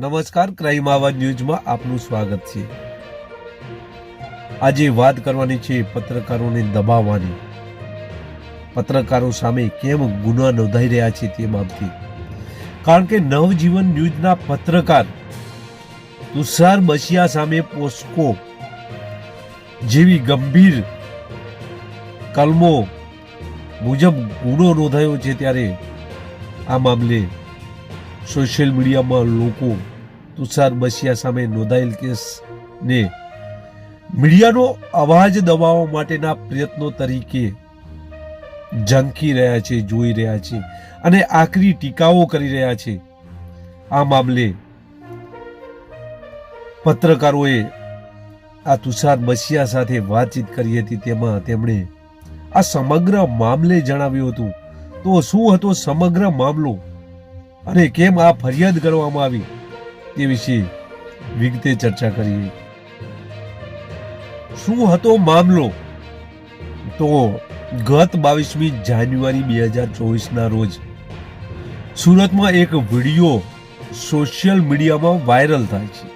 નમસ્કાર, ક્રાઇમ આવાજ ન્યૂઝમાં આપનું સ્વાગત છે. આજે વાત કરવાની છે પત્રકારોને દબાવવાની. પત્રકારો સામે કેમ ગુના નોંધાઈ રહ્યા છે તે બાબતે. કારણ કે નવજીવન ન્યૂઝના પત્રકાર તુષાર બસિયા સામે પોસ્કો જેવી ગંભીર કલમો મુજબ ગુનો નોંધાયો છે ત્યારે આ મામલે સોશિયલ મીડિયામાં લોકો તુષાર બસિયા સામે નોંધાયેલ કેસને મીડિયાનો અવાજ દબાવવા માટેના પ્રયત્નો તરીકે ઝંખી રહ્યા છે, જોઈ રહ્યા છે અને આકરી ટીકાઓ કરી રહ્યા છે. આ મામલે પત્રકારોએ આ તુષાર બસિયા સાથે વાતચીત કરી હતી, તેમાં તેમણે આ સમગ્ર મામલે જણાવ્યું હતું. તો શું હતો સમગ્ર મામલો? અને કેમ આ ફરિયાદ કરવામાં આવી તે વિશે વિગતે ચર્ચા કરી શું હતો મામલો? તો ગત બાવીસમી જાન્યુઆરી બે હજાર ચોવીસના રોજ સુરતમાં એક વીડિયો સોશિયલ મીડિયામાં વાયરલ થાય છે.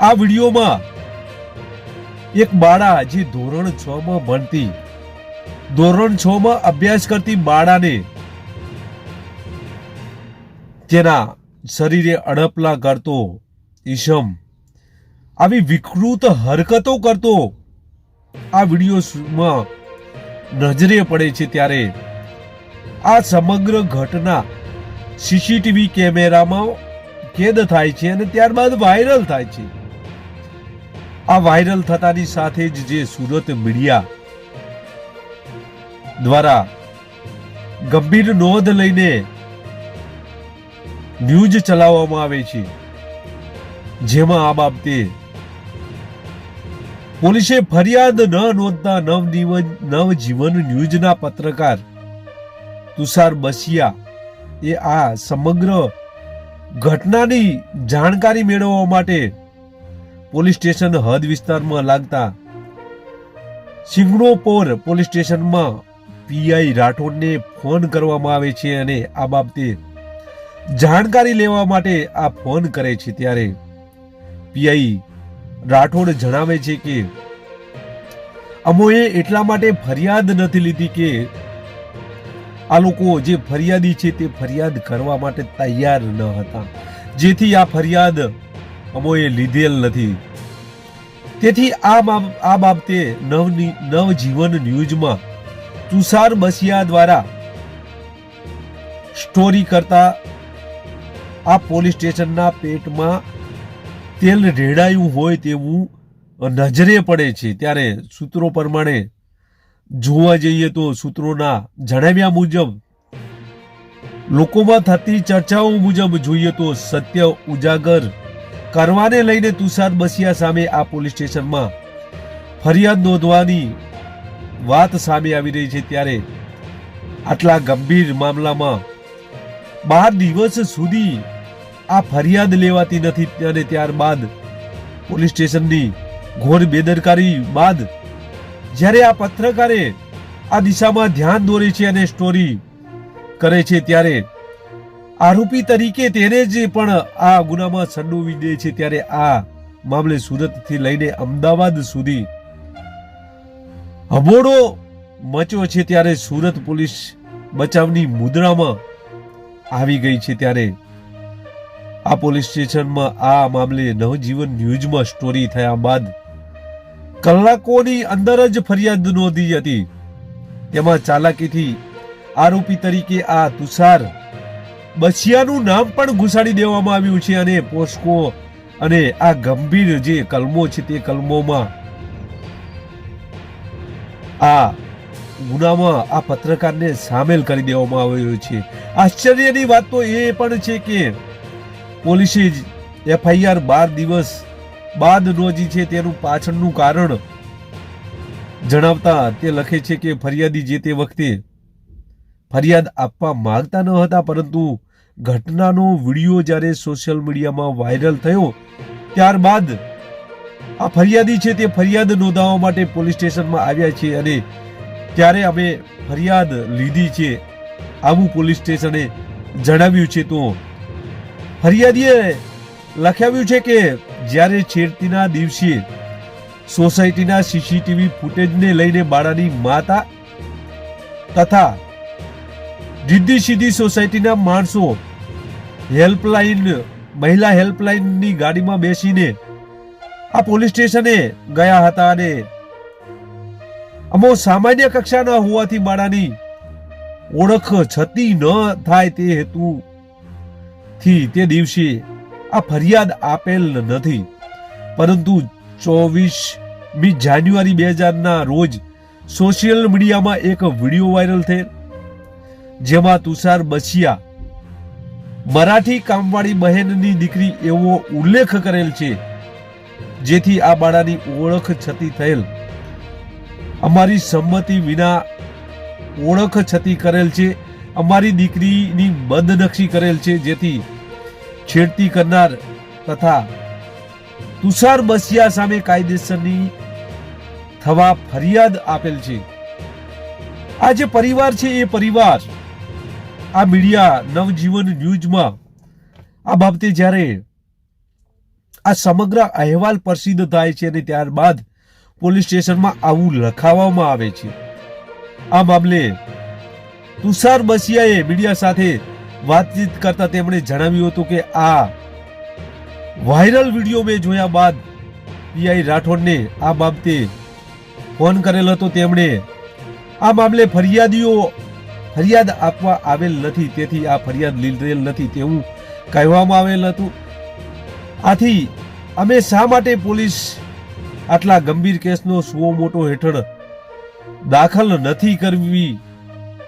આ વિડીયોમાં એક બાળા જે ધોરણ છ માં ભણતી, ધોરણ છ માં અભ્યાસ કરતી બાળાને તેના શરીરે અડપલા કરતો, ઈશમ. આવી વિકૃત હરકતો કરતો. આ વિડીયોમાં નજરે પડે છે ત્યારે આ સમગ્ર ઘટના સીસીટીવી કેમેરામાં કેદ થાય છે અને ત્યારબાદ વાયરલ થાય છે. આ વાયરલ થતાની સાથે જ જે સુરત મીડિયા દ્વારા ગંભીર નોંધ લઈને ન્યૂઝ ચલાવવામાં આવે છે. જેમાં આ બાબતે પોલીસે ફરિયાદ ન નોંધતા નવજીવન નવજીવન ન્યૂઝના પત્રકાર તુષાર બસિયા એ આ સમગ્ર ઘટનાની જાણકારી મેળવવા માટે પોલીસ સ્ટેશન હદ વિસ્તારમાં લાગતા સિંગણોપોર પોલીસ સ્ટેશનમાં પીઆઈ રાઠોડને ફોન કરવામાં આવે છે અને આ બાબતે જાણકારી લેવા માટે આ ફોન કરે છે ત્યારે પીઆઈ રાઠોડ જણાવે છે કે અમોએ એટલા માટે ફરિયાદ નથી લીધી કે આ લોકો જે ફરિયાદી છે તે ફરિયાદ કરવા માટે તૈયાર ન હતા. જેથી આ ફરિયાદ અમોએ લીધેલ નથી. તેથી આ આ બાબતે નવની, નવજીવન ન્યૂઝમાં તુષાર બસિયા દ્વારા સ્ટોરી કરતા આ પોલીસ સ્ટેશનના પેટમાં તેલ રેડાયું હોય તેવું નજરે પડે છે. ત્યારે સૂત્રો પ્રમાણે જોવા જઈએ તો સૂત્રોના જણાવ્યા મુજબ, લોકોમાં થતી ચર્ચાઓ મુજબ જોઈએ તો સત્ય ઉજાગર કરવાને લઈને તુષાર બસિયા સામે આ પોલીસ સ્ટેશનમાં ફરિયાદ નોંધવાની વાત સામે આવી રહી છે. ત્યારે આટલા ગંભીર મામલામાં બાર દિવસ સુધી આ ફરિયાદ લેવાતી નથી અને ત્યારબાદ પોલીસ સ્ટેશનની ઘોર બેદરકારી બાદ જ્યારે આ પત્રકારે આ દિશામાં ધ્યાન દોરે છે અને સ્ટોરી કરે છે ત્યારે આરોપી તરીકે તેને જ પણ આ ગુનામાં સંડોવી દે છે ત્યારે આ મામલે સુરતથી લઈને અમદાવાદ સુધી હબોડો મચ્યો છે ત્યારે સુરત પોલીસ બચાવની મુદ્રામાં આવી ગઈ છે ત્યારે આ પોલીસ સ્ટેશનમાં આ મામલે નવજીવન ન્યૂઝમાં સ્ટોરી થયા બાદ કલાકોની અંદર જ ફરિયાદ નોંધી હતી. તેમાં ચાલાકીથી આરોપી તરીકે આ તુષાર બસિયાનું નામ પણ ઘુસાડી દેવામાં આવ્યું છે અને પોસ્કો અને આ ગંભીર જે કલમો છે તે કલમોમાં આ ગુનામાં આ પત્રકારને સામેલ કરી દેવામાં આવ્યો છે. આશ્ચર્યની વાત તો એ પણ છે કે પોલીસે જ એફઆઈઆર બાર દિવસ બાદ નોંધી છે તેનું પાછળનું કારણ જણાવતા તે લખે છે કે ફરિયાદી જે તે વખતે ફરિયાદ આપવા માંગતા ન હતા, પરંતુ ઘટનાનો વીડિયો જ્યારે સોશિયલ મીડિયામાં વાયરલ થયો, ત્યારબાદ આ ફરિયાદી છે તે ફરિયાદ નોંધાવવા માટે પોલીસ સ્ટેશનમાં આવ્યા છે અને ત્યારે અમે ફરિયાદ લીધી છે. આવું પોલીસ સ્ટેશને જણાવ્યું છે તો ફરિયાદીએ લખાવ્યું છે કે જ્યારે છેડતીના દિવસે સોસાયટીના સીસીટીવી ફૂટેજને લઈને બાળાની માતા તથા રીદ્ધી સીધી સોસાયટીના માણસો હેલ્પલાઇન, મહિલા હેલ્પલાઇનની ગાડીમાં બેસીને આ પોલીસ સ્ટેશને ગયા હતા અને અમો સામાન્ય કક્ષાના હોવાથી બાળાની ઓળખ છતી ન થાય તે હેતુ થી તે દિવસે આ ફરિયાદ આપેલ નથી. પરંતુ ચોવીસમી જાન્યુઆરી બે હજારના રોજ સોશિયલ મીડિયામાં એક વીડિયો વાયરલ થયેલ, જેમાં તુષાર બસિયા મરાઠી કામવાળી બહેનની દીકરી એવો ઉલ્લેખ કરેલ છે, જેથી આ બાળાની ઓળખ છતી થયેલ. અમારી સંમતિ વિના ઓળખ છતી કરેલ છે. અમારી દીકરીની બદનક્ષી કરેલ છે, જેથી છેડતી કરનાર તથા તુષાર બસિયા સામે કાયદેસરની થવા ફરિયાદ આપેલ છે. આ જે પરિવાર છે, એ પરિવાર આ મીડિયા નવજીવન ન્યૂઝમાં આ બાબતે જ્યારે આ સમગ્ર અહેવાલ પ્રસિદ્ધ થાય છે અને ત્યારબાદ પોલીસ સ્ટેશનમાં આવું લખાવવામાં આવે છે. આ મામલે તુષાર બસિયાએ મીડિયા સાથે વાતચીત કરતા તેમણે જણાવ્યું હતું કે આ વાયરલ વીડિયો મેં જોયા બાદ પીઆઈ રાઠોડને આ બાબતે ફોન કરેલ હતો. તેમણે આ મામલે ફરિયાદીઓ ફરિયાદ આપવા આવેલ નથી. તેથી આ ફરિયાદ લીધેલ નથી તેવું કહેવામાં આવેલ હતું. આથી અમે શા માટે પોલીસ આટલા ગંભીર કેસનો સુઓ મોટો હેઠળ દાખલ નથી કરવી?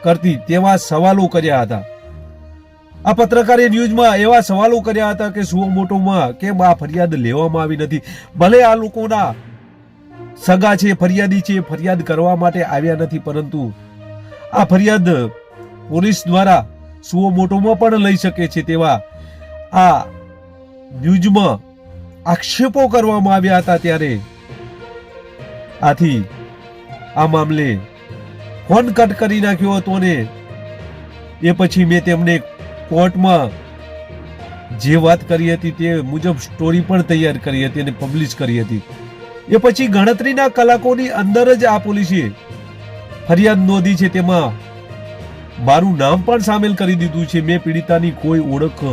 કરતી તેવા સવાલો કર્યા હતા. આ પત્રકારે ન્યૂઝમાં એવા સવાલો કર્યા હતા કે સુઓમોટોમાં કેમ આ ફરિયાદ લેવામાં આવી નથી. ભલે આ લોકોના સગા છે, ફરિયાદી છે, ફરિયાદ કરવા માટે આવ્યા નથી, પરંતુ આ ફરિયાદ પોલીસ દ્વારા સુઓમોટોમાં પણ લઈ શકે છે તેવા આ ન્યૂઝમાં આક્ષેપો કરવામાં આવ્યા હતા ત્યારે આથી આ મામલે ફોન કટ કરી નાખ્યો હતો ને, એ પછી મેં તેમને કોર્ટમાં જે વાત કરી હતી તે મુજબ સ્ટોરી પણ તૈયાર કરી હતી અને પબ્લિશ કરી હતી. એ પછી ગણતરીના કલાકોની અંદર જ આ પોલીસે ફરિયાદ નોંધી છે તેમાં મારું નામ પણ સામેલ કરી દીધું છે. મેં પીડિતાની કોઈ ઓળખ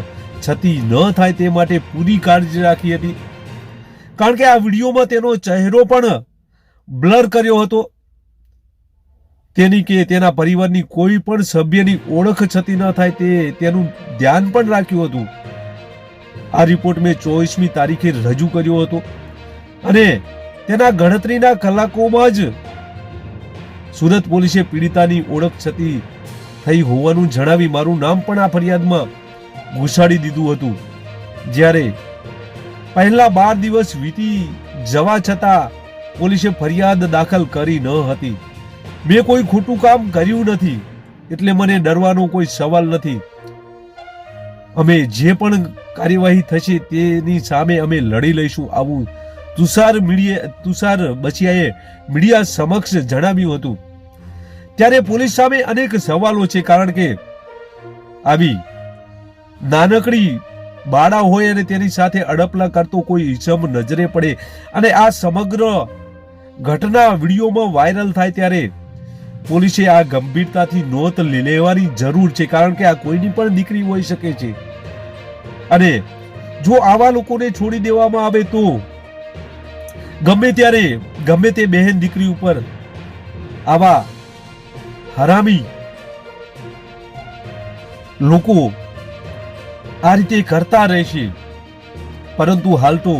છતી ન થાય તે માટે પૂરી કાળજી રાખી હતી. કારણ કે આ વિડીયોમાં તેનો ચહેરો પણ બ્લર કર્યો હતો. તેની કે તેના પરિવારની કોઈ પણ સભ્યની ઓળખ છતી ન થાય તે તેનું ધ્યાન પણ રાખ્યું હતું. આ રિપોર્ટ મેં ચોવીસમી તારીખે રજૂ કર્યો હતો. અને તેના ગણતરીના કલાકોમાં જ સુરત પોલીસે પીડિતાની ઓળખ છતી થઈ હોવાનું જણાવી મારું નામ પણ આ ફરિયાદમાં ઘુસાડી દીધું હતું. જ્યારે પહેલા બાર દિવસ વીતી જવા છતાં પોલીસે ફરિયાદ દાખલ કરી ન હતી. મેં કોઈ ખોટું કામ કર્યું નથી, એટલે મને ડરવાનો કોઈ સવાલ નથી. અમે જે પણ કાર્યવાહી થશે તેની સામે અમે લડી લઈશું આવું તુષાર મીડિયા, તુષાર બચિયાએ મીડિયા સમક્ષ જણાવ્યું હતું. ત્યારે પોલીસ સામે અનેક સવાલો છે, કારણ કે આવી નાનકડી બાળા હોય અને તેની સાથે અડપલા કરતો કોઈ ઈસમ નજરે પડે. અને આ સમગ્ર ઘટના વિડીયોમાં વાયરલ થાય ત્યારે પોલીસે આ ગંભીરતાથી નોંધ લેવાની જરૂર છે, કારણ કે આ કોઈની પણ દીકરી હોઈ શકે છે. અને જો આવા લોકોને છોડી દેવામાં આવે તો ગમે ત્યારે, ગમે તે બહેન દીકરી ઉપર આવા હરામી લોકો આ રીતે કરતા રહેશે. પરંતુ હાલ તો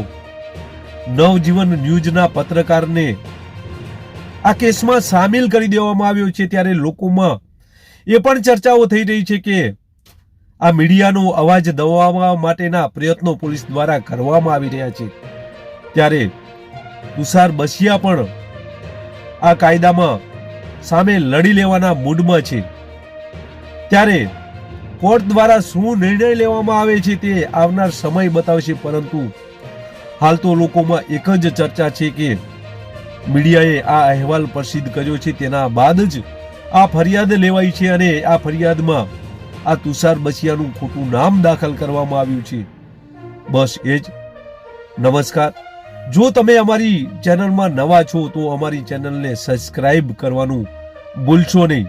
નવજીવન ન્યૂઝના પત્રકારને આ કેસમાં સામેલ કરી દેવામાં આવ્યો છે ત્યારે લોકોમાં એ પણ ચર્ચાઓ થઈ રહી છે કે આ મીડિયાનો અવાજ દબાવવા માટેના પ્રયત્નો પોલીસ દ્વારા કરવામાં આવી રહ્યા છે. ત્યારે તુષાર બસિયા પણ આ કાયદામાં સામે લડી લેવાના મૂડમાં છે. ત્યારે કોર્ટ દ્વારા શું નિર્ણય લેવામાં આવે છે તે આવનાર સમય બતાવશે, પરંતુ હાલ તો લોકોમાં એક જ ચર્ચા છે કે મીડિયાએ આ અહેવાલ પ્રસિદ્ધ કર્યો છે. તેના બાદ જ આ ફરિયાદ લેવાઈ છે અને આ ફરિયાદમાં આ તુષાર બસિયાનું ખોટું નામ દાખલ કરવામાં આવ્યું છે. બસ એ જ. નમસ્કાર. જો તમે અમારી ચેનલમાં નવા છો તો અમારી ચેનલને સબસ્ક્રાઇબ કરવાનું ભૂલશો નહીં.